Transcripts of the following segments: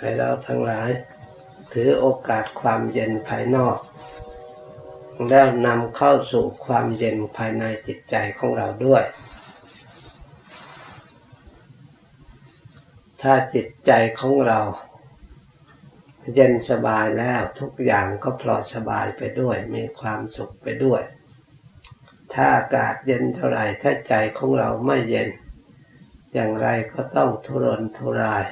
ให้เราทั้งหลาย ถือโอกาสความเย็นภายนอก แล้วนำเข้าสู่ความเย็นภายในจิตใจของเราด้วย ถ้าจิตใจของเรา เย็นสบายแล้วทุกอย่างก็ปลอดสบายไปด้วย มีความสุขไปด้วย ถ้าอากาศเย็นเท่าไหร่ถ้าใจของเราไม่เย็น อย่างไรก็ต้องทุรนทุราย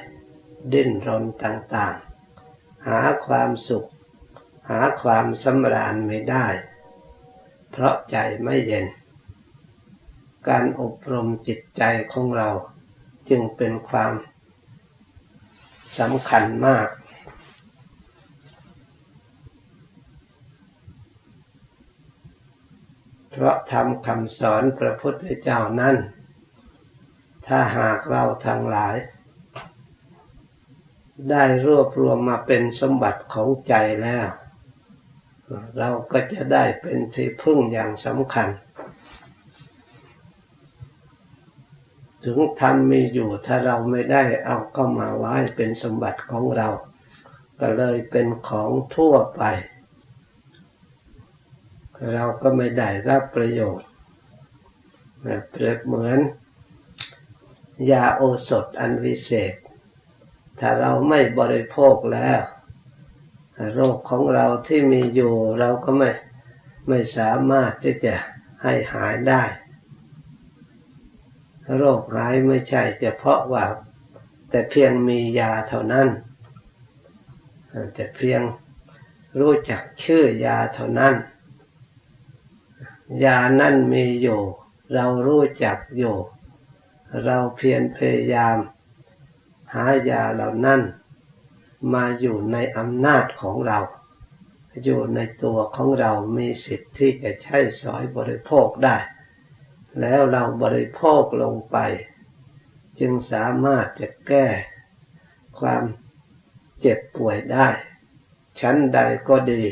ดิ้นรนต่างๆ หาความสุข หาความสำราญไม่ได้ เพราะใจไม่เย็น การอบรมจิตใจของเราจึงเป็นความสำคัญมาก เพราะทำคำสอนพระพุทธเจ้านั้น ถ้าหากเราทั้งหลาย ได้รวบรวมมาเป็นสมบัติของใจแล้ว เราก็จะได้เป็นที่พึ่งอย่างสำคัญ ถึงธรรมมีอยู่ถ้าเราไม่ได้เอาก็มาไว้เป็นสมบัติของเรา ก็เลยเป็นของทั่วไป เราก็ไม่ได้รับประโยชน์เปรียบเหมือนยาโอสถอันวิเศษ ถ้าเราไม่บริโภคแล้ว โรคของเราที่มีอยู่เราก็ไม่ไม่สามารถที่จะให้หายได้ โรคหายไม่ใช่เฉพาะว่า แต่เพียงมียาเท่านั้น แต่เพียงรู้จักชื่อยาเท่านั้น ยานั่นมีอยู่ เรารู้จักอยู่ เราเพียรพยายาม หายาเหล่านั้นมาอยู่ในอำนาจของเรา อยู่ในตัวของเรา มีสิทธิ์ที่จะใช้สอยบริโภคได้ แล้วเราบริโภคลงไป จึงสามารถจะแก้ความเจ็บป่วยได้ ชั้นใดก็ดี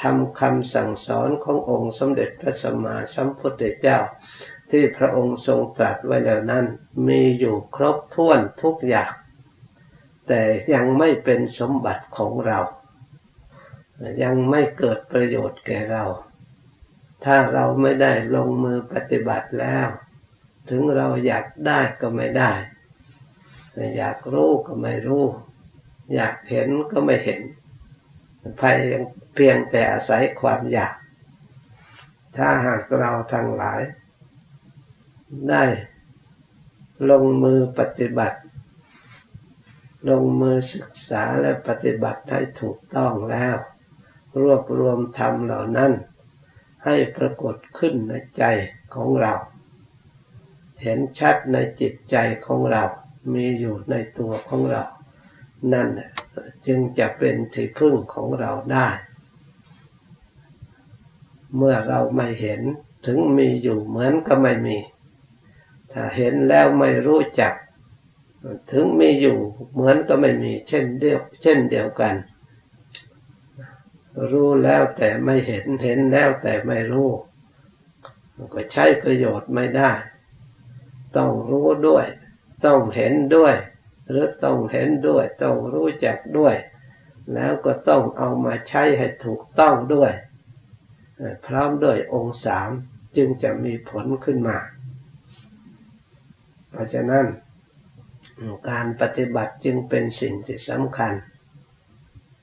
ทำคำสั่งสอนขององค์สมเด็จพระสัมมาสัมพุทธเจ้า ที่พระองค์ทรงตรัสไว้แล้วนั้น มีอยู่ครบถ้วนทุกอย่าง แต่ยังไม่เป็นสมบัติของเรา ยังไม่เกิดประโยชน์แก่เรา ถ้าเราไม่ได้ลงมือปฏิบัติแล้ว ถึงเราอยากได้ก็ไม่ได้ อยากรู้ก็ไม่รู้ อยากเห็นก็ไม่เห็นเพียงแต่อาศัยความอยาก ถ้าหากเราทั้งหลาย ได้ลงมือปฏิบัติ ลงมือศึกษาและปฏิบัติให้ถูกต้องแล้ว รวบรวมธรรมเหล่านั้น ให้ปรากฏขึ้นในใจของเรา เห็นชัดในจิตใจของเรา มีอยู่ในตัวของเรา นั่นจึงจะเป็นที่พึ่งของเราได้ เมื่อเราไม่เห็นถึงมีอยู่เหมือนก็ไม่มี ถ้าเห็นแล้วไม่รู้จัก ถึงมีอยู่เหมือนก็ไม่มีเช่นเดียวเช่นเดียวกัน รู้แล้วแต่ไม่เห็นเห็นแล้วแต่ไม่รู้ก็ใช้ประโยชน์ไม่ได้ ต้องรู้ด้วย ต้องเห็นด้วย หรือต้องเห็นด้วย ต้องรู้จักด้วย แล้วก็ต้องเอามาใช้ให้ถูกต้องด้วย พร้อมด้วยองค์สามจึงจะมีผลขึ้นมา เพราะฉะนั้นการปฏิบัติจึงเป็นสิ่งที่สำคัญ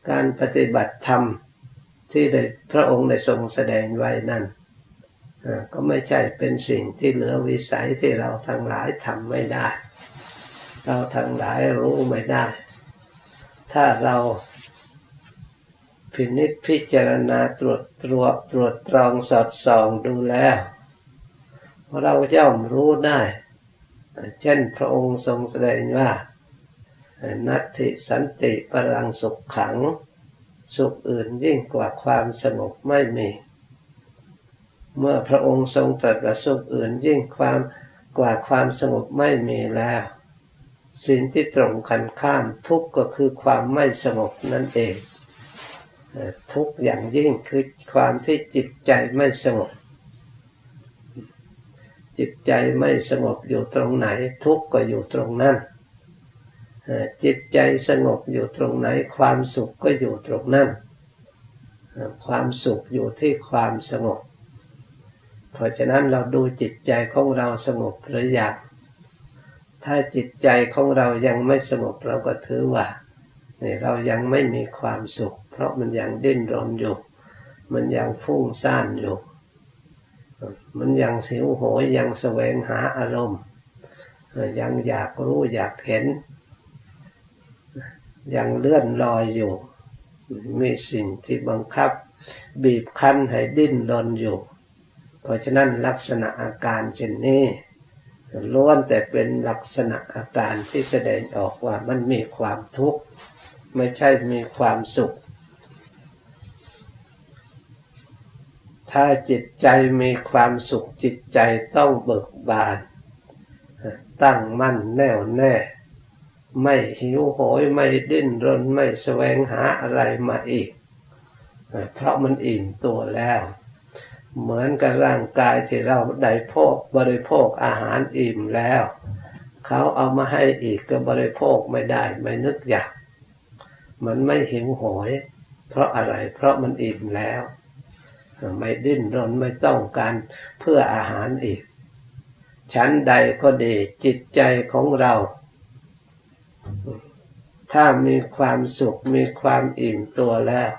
การปฏิบัติธรรมที่ได้พระองค์ได้ทรงแสดงไว้นั่นก็ไม่ใช่เป็นสิ่งที่เหลือวิสัยที่เราทั้งหลายทำไม่ได้ เราทั้งหลายรู้ไม่ได้ ถ้าเราพินิจพิจารณาตรวจตรวจตรวจตรองสอดส่องดูแล้ว เราย่อมรู้ได้ เช่นพระองค์ทรงแสดงว่า นัตติสันติปรังสุขขัง สุขอื่นยิ่งกว่าความสงบไม่มี เมื่อพระองค์ทรงตรัสว่าสุขอื่นยิ่งความกว่าความสงบไม่มีแล้วสิ่งที่ตรงกันข้ามทุกข์ก็คือความไม่สงบนั่นเอง ทุกอย่างยิ่งคือความที่จิตใจไม่สงบ จิตใจไม่สงบอยู่ตรงไหน ทุกข์ก็อยู่ตรงนั้นจิตใจสงบอยู่ตรงไหน ความสุขก็อยู่ตรงนั้นความสุขอยู่ที่ความสงบ เพราะฉะนั้นเราดูจิตใจของเราสงบหรือยังถ้าจิตใจของเรายังไม่สงบเราก็ถือว่านี่เรายังไม่มีความสุข เพราะมันยังดิ้นรนอยู่ มันยังฟุ้งซ่านอยู่ มันยังสิวโหยยังแสวงหาอารมณ์ ยังอยากรู้อยากเห็น ยังเลื่อนลอยอยู่ มีสิ่งที่บังคับ บีบคั้นให้ดิ้นรนอยู่ เพราะฉะนั้นลักษณะอาการเช่นนี้ล้วนแต่เป็นลักษณะอาการที่แสดงออกว่ามันมีความทุกข์ ไม่ใช่มีความสุข ถ้าจิตใจมีความสุขจิตใจต้องเบิกบาน ตั้งมั่นแน่วแน่ ไม่หิวโหยไม่ดิ้นรนไม่แสวงหาอะไรมาอีก เพราะมันอิ่มตัวแล้ว เหมือนกับร่างกายที่เราได้พกบริโภคอาหารอิ่มแล้ว เขาเอามาให้อีกก็บริโภคไม่ได้ไม่นึกอยาก มันไม่หิวโหย เพราะอะไรเพราะมันอิ่มแล้ว ไม่ดิ้นรนไม่ต้องการเพื่ออาหารอีก ชั้นใดก็ดีจิตใจของเรา ถ้ามีความสุขมีความอิ่มตัวแล้ว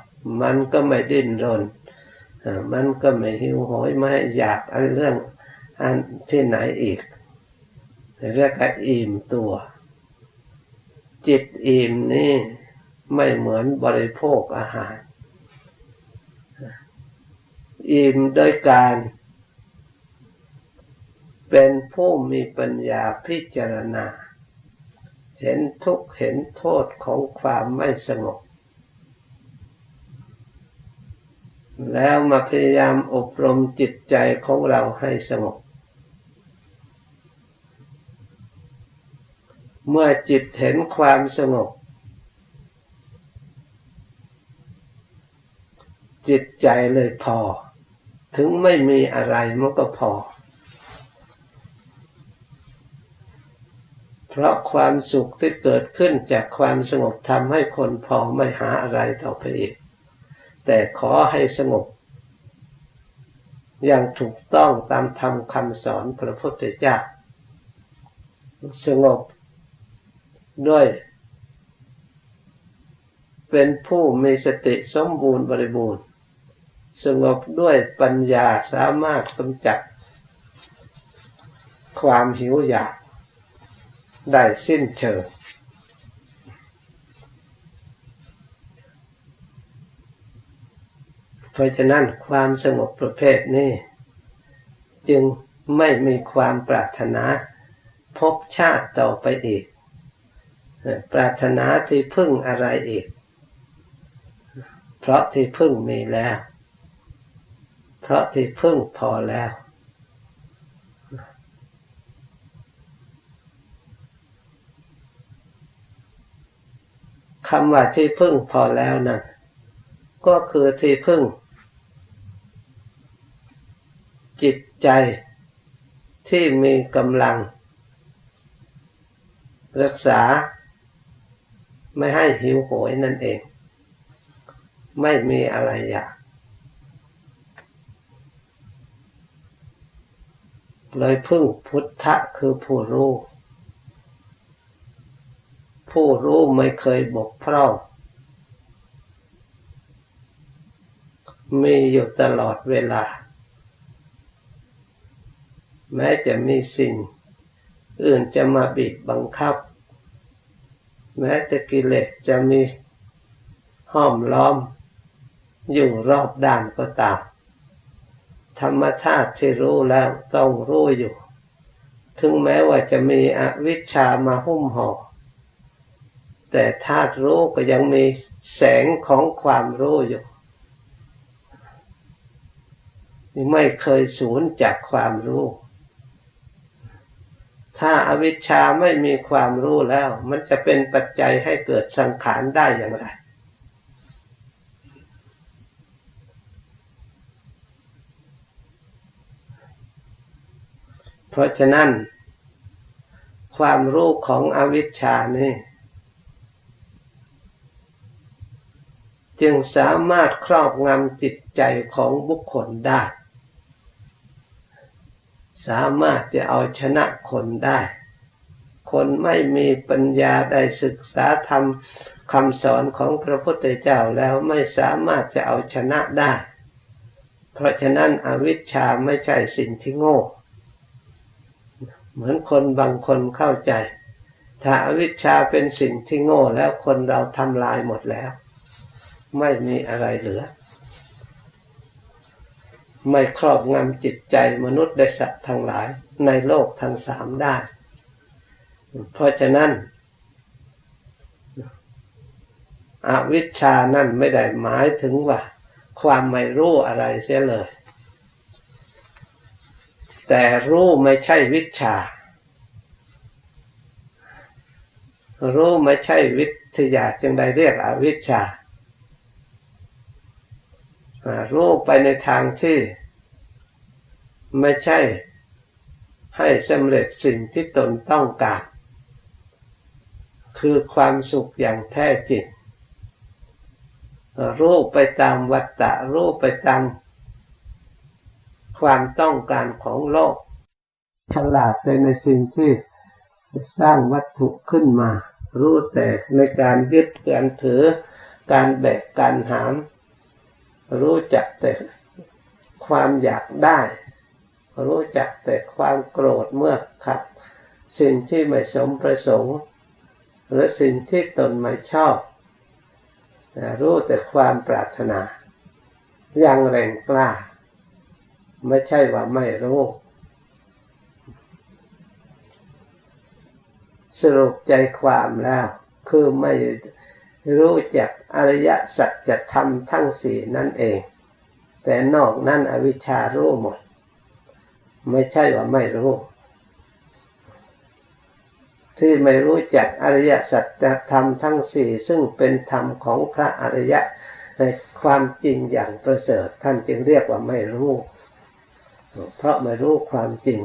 มันก็ไม่ดิ้นรน มันก็ไม่หิวโหยไม่อยากอันเรื่องอันที่ไหนอีก เรียกอิ่มตัว จิตอิ่มนี่ไม่เหมือนบริโภคอาหาร อิ่มโดยการ เป็นผู้มีปัญญาพิจารณา เห็นทุกข์เห็นโทษของความไม่สงบ แล้วมาพยายามอบรมจิตใจของเราให้สงบเมื่อจิตเห็นความสงบ จิตใจเลยพอ ถึงไม่มีอะไรมันก็พอ เพราะความสุขที่เกิดขึ้นจากความสงบทำให้คนพอไม่หาอะไรต่อไปอีก แต่ขอให้สงบ อย่างถูกต้องตามธรรมคำสอนพระพุทธเจ้าสงบด้วย เป็นผู้มีสติสมบูรณ์บริบูรณ์ สงบด้วยปัญญาสามารถกำจัด ความหิวอยาก ได้สิ้นเชิงเพราะฉะนั้นความสงบประเภทนี้ จึงไม่มีความปรารถนาพบชาติต่อไปอีก ปรารถนาที่พึ่งอะไรอีก เพราะที่พึ่งมีแล้ว เพราะที่พึ่งพอแล้ว คำว่าที่พึ่งพอแล้วนั่นก็คือที่พึ่ง จิตใจที่มีกำลัง รักษา ไม่ให้หิวโหยนั่นเอง ไม่มีอะไรอยาก เลยพึ่งพุทธะคือผู้รู้ ผู้รู้ไม่เคยบกพร่องมีอยู่ตลอดเวลา แม้จะมีสิ่ง อื่นจะมาบีบบังคับ แม้แต่กิเลสจะมีห้อมล้อม อยู่รอบด้านก็ตาม ธรรมธาตุที่รู้แล้วต้องรู้อยู่ ถึงแม้ว่าจะมีอวิชชามาหุ้มห่อแต่ธาตุรู้ก็ยังมีแสงของความรู้อยู่ไม่เคยสูญจากความรู้ ถ้าอาวิชชาไม่มีความรู้แล้ว มันจะเป็นปัจจัยให้เกิดสังขารได้อย่างไร เพราะฉะนั้น ความรู้ของอวิชชานี่จึงสามารถครอบงำจิตใจของบุคคลได้ สามารถจะเอาชนะคนได้ คนไม่มีปัญญาได้ศึกษาธรรมคำสอนของพระพุทธเจ้าแล้วไม่สามารถจะเอาชนะได้ เพราะฉะนั้นอวิชชาไม่ใช่สิ่งที่โง่ เหมือนคนบางคนเข้าใจ ถ้าอวิชชาเป็นสิ่งที่โง่แล้วคนเราทำลายหมดแล้ว ไม่มีอะไรเหลือ ไม่ครอบงำจิตใจมนุษย์และสัตว์ทั้งหลายในโลกทั้งสามได้ เพราะฉะนั้นอวิชชานั่นไม่ได้หมายถึงว่า ความไม่รู้อะไรเสียเลย แต่รู้ไม่ใช่วิชา รู้ไม่ใช่วิทยาจึงได้เรียกอวิชชา รู้ไปในทางที่ไม่ใช่ให้สำเร็จสิ่งที่ตนต้องการ คือความสุขอย่างแท้จริงรู้ไปตามวัตตะรู้ไปตาม ความต้องการของโลก ฉลาดไปในสิ่งที่สร้างวัตถุขึ้นมา รู้แต่ในการยึดการถือ การแบกการหาม รู้จักแต่ความอยากได้ รู้จักแต่ความโกรธเมื่อขัดสิ่งที่ไม่สมประสงค์ หรือสิ่งที่ตนไม่ชอบ รู้แต่ความปรารถนายังแรงกล้า ไม่ใช่ว่าไม่รู้ สรุปใจความแล้ว คือไม่รู้จักอริยสัจธรรมทั้งสี่นั่นเอง แต่นอกนั้นอวิชชารู้หมด ไม่ใช่ว่าไม่รู้ ที่ไม่รู้จักอริยสัจธรรมทั้งสี่ซึ่งเป็นธรรมของพระอริยะในความจริงอย่างประเสริฐท่านจึงเรียกว่าไม่รู้ เพราะไม่รู้ความจริง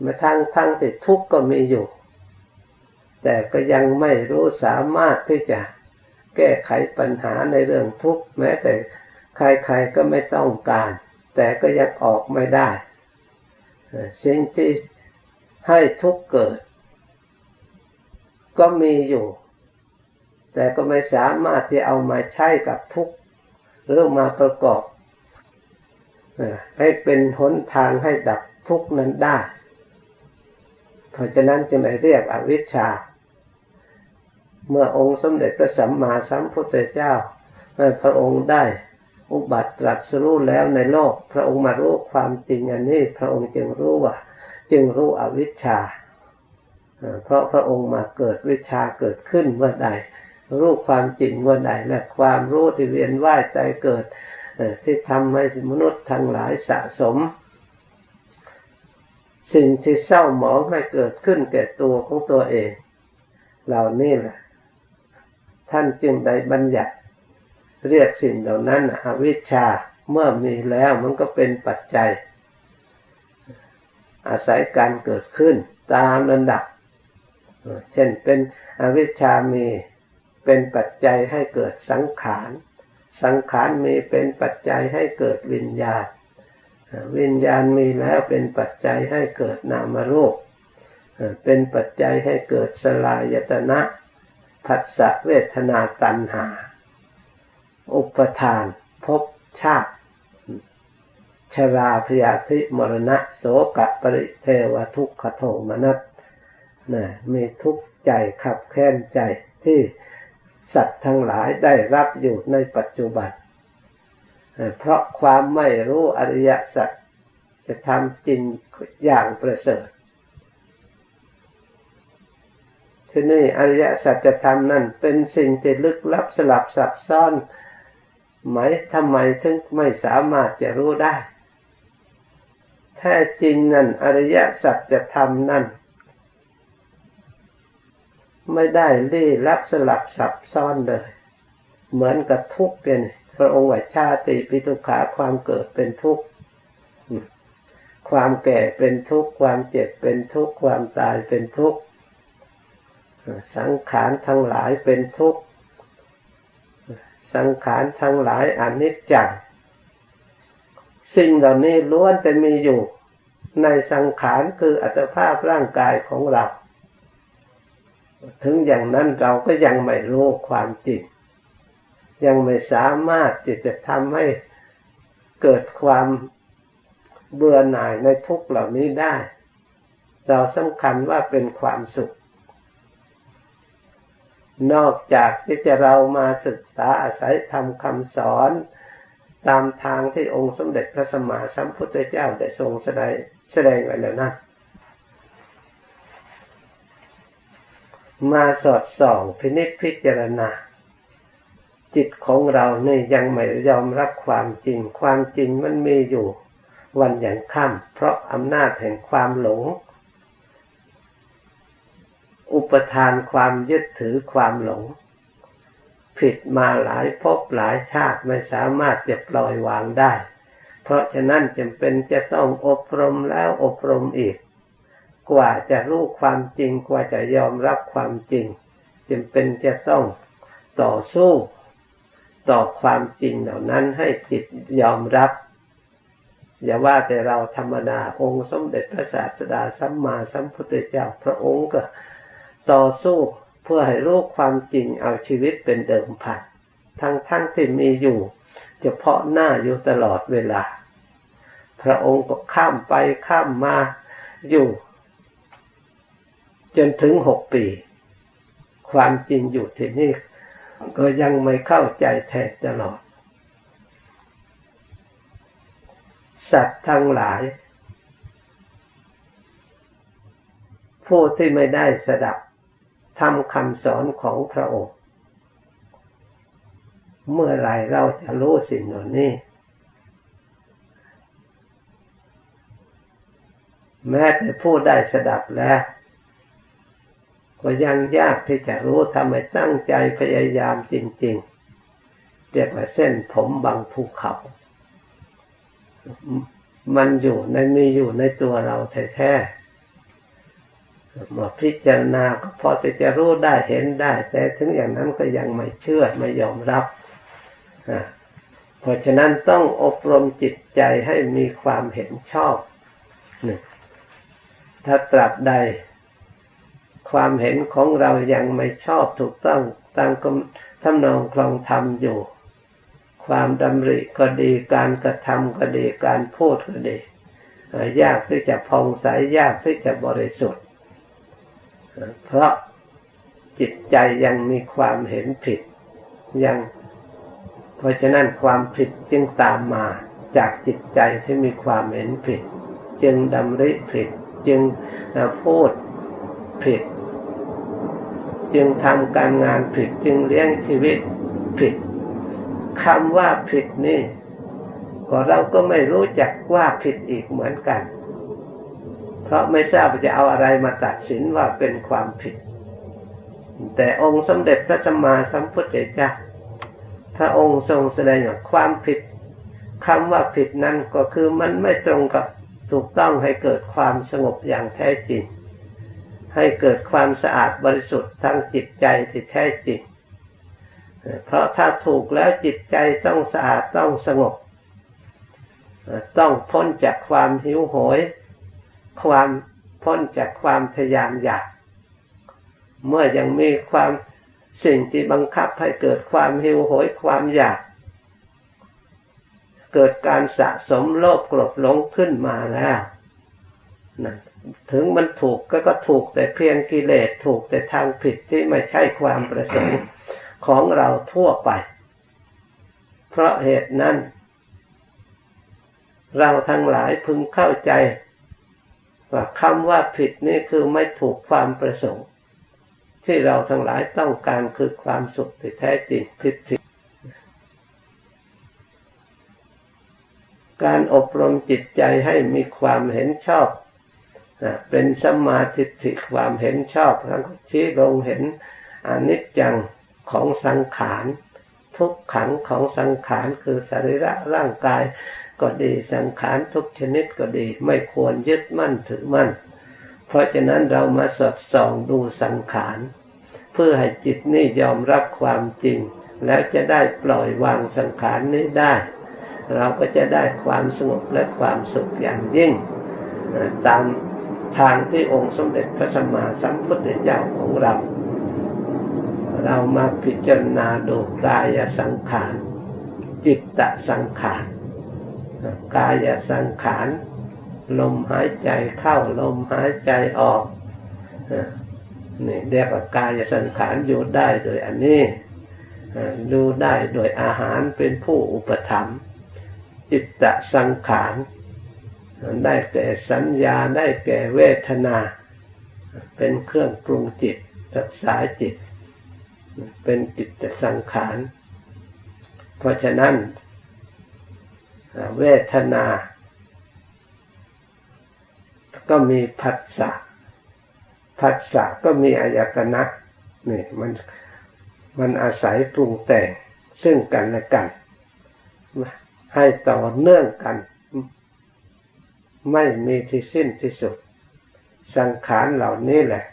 แมาทั้งทั้งที่ทุกข์ก็มีอยู่ แต่ก็ยังไม่รู้สามารถที่จะแก้ไขปัญหาในเรื่องทุกข์แม้แต่ใครๆก็ไม่ต้องการ แต่ก็ยังออกไม่ได้ สิ่งที่ให้ทุกข์เกิด ก็มีอยู่ แต่ก็ไม่สามารถที่เอามาใช้กับทุกข์หรือมาประกอบ ให้เป็นหนทางให้ดับทุกข์นั้นได้ เพราะฉะนั้นจึงได้เรียกอวิชชา เมื่อองค์สมเด็จพระสัมมาสัมพุทธเจ้าพระองค์ได้อุบัติตรัสรู้แล้วในโลก พระองค์มารู้ความจริงอันนี้ พระองค์จึงรู้ว่า จึงรู้อวิชชา เพราะพระองค์มาเกิดวิชาเกิดขึ้นเมื่อใด รู้ความจริงเมื่อใดและความรู้ที่เวียนว่ายใจเกิด ที่ทำให้มนุษย์ทั้งหลายสะสม สิ่งที่เศร้าหมองให้เกิดขึ้นแก่ตัวของตัวเอง เหล่านี้แหละท่านจึงได้บัญญัติ เรียกสิ่งเหล่านั้นอวิชชาเมื่อมีแล้วมันก็เป็นปัจจัย อาศัยการเกิดขึ้นตามระดับ เช่นเป็นอวิชชามีเป็นปัจจัยให้เกิดสังขาร สังขารมีเป็นปัจจัยให้เกิดวิญญาณ วิญญาณมีแล้วเป็นปัจจัยให้เกิดนามรูป เป็นปัจจัยให้เกิดสลายตนะผัสสะเวทนาตัณหา อุปทานภพชาติ ชราพยาธิมรณะโสกะปริเทวทุกขโทมนัสนะมีทุกข์ใจขับแค้นใจที่ สัตว์ทั้งหลายได้รับอยู่ในปัจจุบัน เพราะความไม่รู้อริยสัจจะทำจริงอย่างประเสริฐ ที่นี่อริยสัจธรรมนั่นเป็นสิ่งที่ลึกลับสลับซับซ้อนไหมทำไมถึงไม่สามารถจะรู้ได้ แท้จริงนั่นอริยสัจธรรมนั่น ไม่ได้ลี้ลับสลับซับซ้อนเลย เหมือนกับทุกข์เนี่ยพระองค์ว่าชาติปิทุขาความเกิดเป็นทุกข์ความแก่เป็นทุกข์ความเจ็บเป็นทุกข์ความตายเป็นทุกข์สังขารทั้งหลายเป็นทุกข์สังขารทั้งหลายอนิจจังสิ่งเหล่านี้ล้วนแต่มีอยู่ในสังขารคืออัตภาพร่างกายของเรา ถึงอย่างนั้นเราก็ยังไม่รู้ความจริง ยังไม่สามารถที่จะทำให้เกิดความเบื่อหน่ายในทุกเหล่านี้ได้ เราสำคัญว่าเป็นความสุข นอกจากที่จะเรามาศึกษาอาศัยทำคำสอนตามทางที่องค์สมเด็จพระสัมมาสัมพุทธเจ้าได้ทรงแสดงแสดงไว้แล้วนั้น มาสอดส่องพินิจพิจารณา จิตของเราเนี่ยยังไม่ยอมรับความจริง ความจริงมันมีอยู่ วันอย่างค่ำเพราะอำนาจแห่งความหลง อุปทานความยึดถือความหลง ผิดมาหลายภพหลายชาติไม่สามารถจะปล่อยวางได้ เพราะฉะนั้นจำเป็นจะต้องอบรมแล้วอบรมอีก กว่าจะรู้ความจริงกว่าจะยอมรับความจริงจำเป็นจะต้องต่อสู้ต่อความจริงเหล่านั้นให้จิตยอมรับ อย่าว่าแต่เราธรรมดาองค์สมเด็จพระศาสดาสัมมาสัมพุทธเจ้าพระองค์ก็ ต่อสู้เพื่อให้รู้ความจริงเอาชีวิตเป็นเดิมพันทั้งทั้งที่มีอยู่ เฉพาะหน้าอยู่ตลอดเวลา พระองค์ก็ข้ามไปข้ามมาอยู่ จนถึงหกปี ความจริงอยู่ที่นี่ก็ยังไม่เข้าใจแท้ตลอด สัตว์ทั้งหลาย ผู้ที่ไม่ได้สดับทำคำสอนของพระองค์ เมื่อไรเราจะรู้สิ่งเหล่านี้แม้แต่ผู้ได้สดับแล้ว ก็ยังยากที่จะรู้ทำไมตั้งใจพยายามจริง ๆ เรียกว่าเส้นผมบางภูเขา มันอยู่ในมีอยู่ในตัวเราแท้ๆมาพิจารณาก็พอจะจะรู้ได้เห็นได้ แต่ถึงอย่างนั้นก็ยังไม่เชื่อไม่ยอมรับ เพราะฉะนั้นต้องอบรมจิตใจให้มีความเห็นชอบหนึ่งถ้าตราบใด ความเห็นของเรายังไม่ชอบถูกต้องตามทำนองคลองธรรมอยู่ ความดำริก็ดีการกระทำก็ดีการพูดก็ดี ยากที่จะพองใสยากที่จะบริสุทธิ์ เพราะจิตใจยังมีความเห็นผิดยังเพราะฉะนั้นความผิดจึงตามมาจากจิตใจที่มีความเห็นผิด จึงดำริผิดจึงพูด ผิด จึงทำการงานผิดจึงเลี้ยงชีวิตผิดคำว่าผิดนี่ก็เราก็ไม่รู้จักว่าผิดอีกเหมือนกัน เพราะไม่ทราบจะเอาอะไรมาตัดสินว่าเป็นความผิด แต่องค์สมเด็จพระสัมมาสัมพุทธเจ้าพระองค์ทรงแสดงว่าความผิดคำว่าผิดนั้นก็คือมันไม่ตรงกับถูกต้องให้เกิดความสงบอย่างแท้จริง ให้เกิดความสะอาดบริสุทธิ์ทั้งจิตใจที่แท้จริง เพราะถ้าถูกแล้วจิตใจต้องสะอาดต้องสงบ ต้องพ้นจากความหิวโหย ความพ้นจากความทยานอยาก เมื่อยังมีความสิ่งที่บังคับให้เกิดความหิวโหยความอยาก เกิดการสะสมโลภโกรธหลงขึ้นมาแล้วนะ ถึงมันถูกก็ก็ถูกแต่เพียงกิเลสถูกแต่ทางผิดที่ไม่ใช่ความประสงค์ของเราทั่วไป เพราะเหตุนั้น เราทั้งหลายพึงเข้าใจว่าคำว่าผิดนี่คือไม่ถูกความประสงค์ ที่เราทั้งหลายต้องการคือความสุขที่แท้จริงทิฏฐิการอบรมจิตใจให้มีความเห็นชอบ เป็นสมาธิิความเห็นชอบทั้งชี้ลงเห็นอนิจจังของสังขารทุกขังของสังขารคือสรีระร่างกาย ก็ดีสังขารทุกชนิดก็ดี ไม่ควรยึดมั่นถือมั่น เพราะฉะนั้นเรามาสอดส่องดูสังขาร เพื่อให้จิตนี่ยอมรับความจริง แล้วจะได้ปล่อยวางสังขารนี้ได้ เราก็จะได้ความสงบและความสุขอย่างยิ่ง ตาม ทางที่องค์สมเด็จพระสัมมาสัมพุทธเจ้าของเรา เรามาพิจารณาดูกายสังขาร จิตตสังขาร กายสังขาร ลมหายใจเข้าลมหายใจออกนี่เรียกว่ากายสังขารอยู่ได้โดยอันนี้ดูได้โดยอาหารเป็นผู้อุปถัมภ์จิตตสังขาร ได้แก่สัญญาได้แก่เวทนา เป็นเครื่องปรุงจิตรักษาจิต เป็นจิตสังขาร เพราะฉะนั้น เวทนา ก็มีผัสสะผัสสะก็มีอายตนะนี่มันมันอาศัยปรุงแต่งซึ่งกันและกัน ให้ต่อเนื่องกัน ไม่มีที่สิ้นที่สุด สังขารเหล่านี้แหละ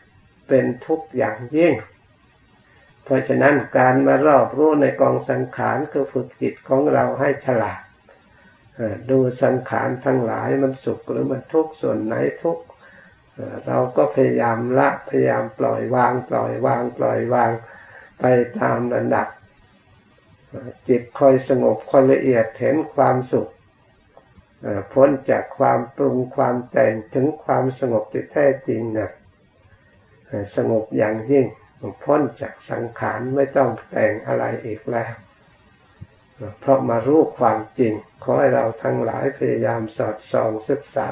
เป็นทุกข์อย่างยิ่ง เพราะฉะนั้นการมารอบรู้ในกองสังขารคือฝึกจิตของเราให้ฉลาดดูสังขารทั้งหลายมันสุขหรือมันทุกข์ส่วนไหนทุกข์เราก็พยายามละพยายามปล่อยวาง ปล่อยวาง ปล่อยวางไปตามระดับ จิตคอยสงบคอยละเอียดเห็นความสุข พ้นจากความปรุงความแต่งถึงความสงบที่แท้จริงนะสงบอย่างยิ่งพ้นจากสังขารไม่ต้องแต่งอะไรอีกแล้ว เพราะมารู้ความจริง ขอให้เราทั้งหลายพยายามสอดส่องศึกษา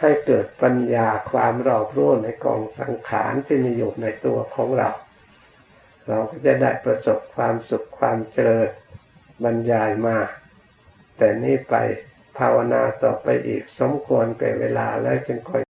ให้เกิดปัญญาความรอบรู้ในกองสังขารที่มีอยู่ในตัวของเรา เราก็จะได้ประสบความสุขความเจริญบรรยายมา แต่นี่ไป ภาวนาต่อไปอีกสมควรแก่เวลาแล้วจึงค่อย